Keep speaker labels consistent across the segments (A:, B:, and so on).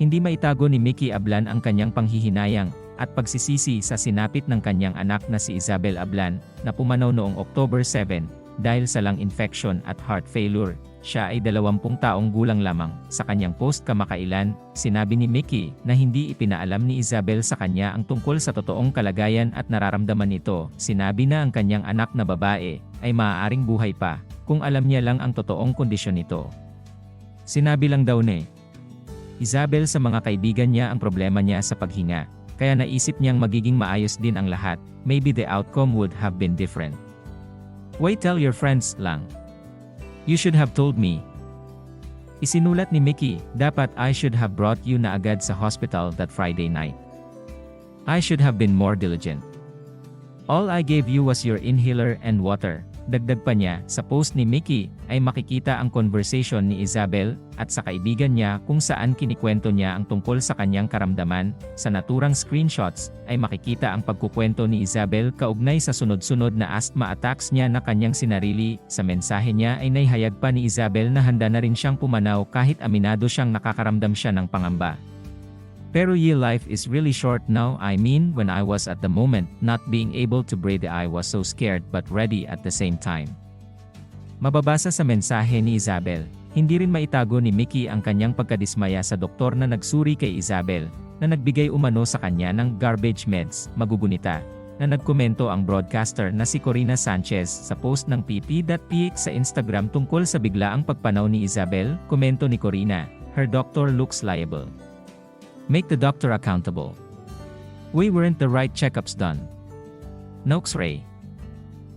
A: Hindi maitago ni Mickey Ablan ang kanyang panghihinayang at pagsisisi sa sinapit ng kanyang anak na si Isabel Ablan na pumanaw noong October 7 dahil sa lung infection at heart failure. Siya ay 20 taong gulang lamang. Sa kanyang post kamakailan, sinabi ni Mickey na hindi ipinaalam ni Isabel sa kanya ang tungkol sa totoong kalagayan at nararamdaman nito. Sinabi na ang kanyang anak na babae ay maaaring buhay pa kung alam niya lang ang totoong kondisyon nito. Sinabi lang daw ni Isabel sa mga kaibigan niya ang problema niya sa paghinga, kaya naisip niyang magiging maayos din ang lahat, maybe the outcome would have been different. Wait tell your friends lang. You should have told me. Isinulat ni Mickey, dapat I should have brought you na agad sa hospital that Friday night. I should have been more diligent. All I gave you was your inhaler and water. Dagdag pa niya, sa post ni Mickey, ay makikita ang conversation ni Isabel, at sa kaibigan niya kung saan kinikwento niya ang tungkol sa kanyang karamdaman. Sa naturang screenshots, ay makikita ang pagkukwento ni Isabel kaugnay sa sunod-sunod na asthma attacks niya na kanyang sinarili. Sa mensahe niya ay naihayag pa ni Isabel na handa na rin siyang pumanaw kahit aminado siyang nakakaramdam siya ng pangamba. Pero ye life is really short now I mean when I was at the moment not being able to breathe I was so scared but ready at the same time. Mababasa sa mensahe ni Isabel, hindi rin maitago ni Mickey ang kanyang pagkadismaya sa doktor na nagsuri kay Isabel, na nagbigay umano sa kanya ng garbage meds, magugunita, na nagkomento ang broadcaster na si Corina Sanchez sa post ng pp.ph sa Instagram tungkol sa biglaang pagpanaw ni Isabel, komento ni Corina, her doctor looks liable. Make the doctor accountable. We weren't the right checkups done. Nox Ray.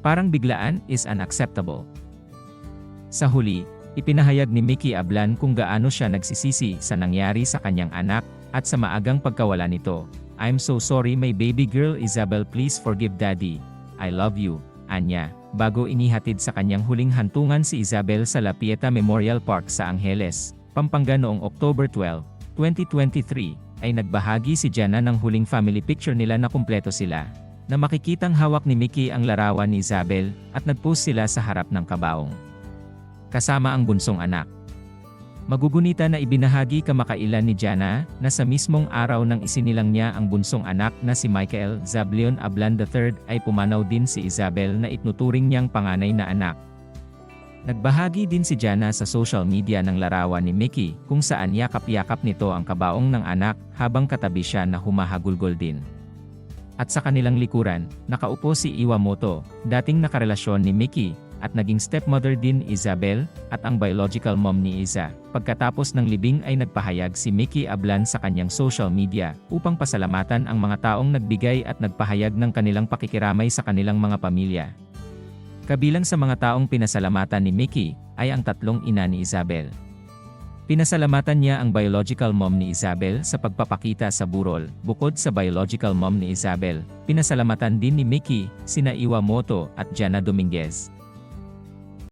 A: Parang biglaan is unacceptable. Sa huli, ipinahayag ni Mickey Ablan kung gaano siya nagsisisi sa nangyari sa kanyang anak at sa maagang pagkawala nito. I'm so sorry my baby girl Isabel please forgive daddy. I love you, Anya. Bago inihatid sa kanyang huling hantungan si Isabel sa La Pieta Memorial Park sa Angeles, Pampanga noong October 12, 2023, ay nagbahagi si Jana ng huling family picture nila na kumpleto sila, na makikitang hawak ni Mickey ang larawan ni Isabel, at nagpost sila sa harap ng kabaong. Kasama ang bunsong anak. Magugunita na ibinahagi kamakailan ni Jana, na sa mismong araw nang isinilang niya ang bunsong anak na si Michael Zablion Ablan III ay pumanaw din si Isabel na itnuturing niyang panganay na anak. Nagbahagi din si Jana sa social media ng larawan ni Mickey kung saan yakap-yakap nito ang kabaong ng anak habang katabi siya na humahagulgol din. At sa kanilang likuran, nakaupo si Iwamoto, dating nakarelasyon ni Mickey, at naging stepmother din Isabel, at ang biological mom ni Isa. Pagkatapos ng libing ay nagpahayag si Mickey Ablan sa kanyang social media upang pasalamatan ang mga taong nagbigay at nagpahayag ng kanilang pakikiramay sa kanilang mga pamilya. Kabilang sa mga taong pinasalamatan ni Mickey, ay ang tatlong ina ni Isabel. Pinasalamatan niya ang biological mom ni Isabel sa pagpapakita sa burol. Bukod sa biological mom ni Isabel, pinasalamatan din ni Mickey, sina Iwamoto at Jana Dominguez.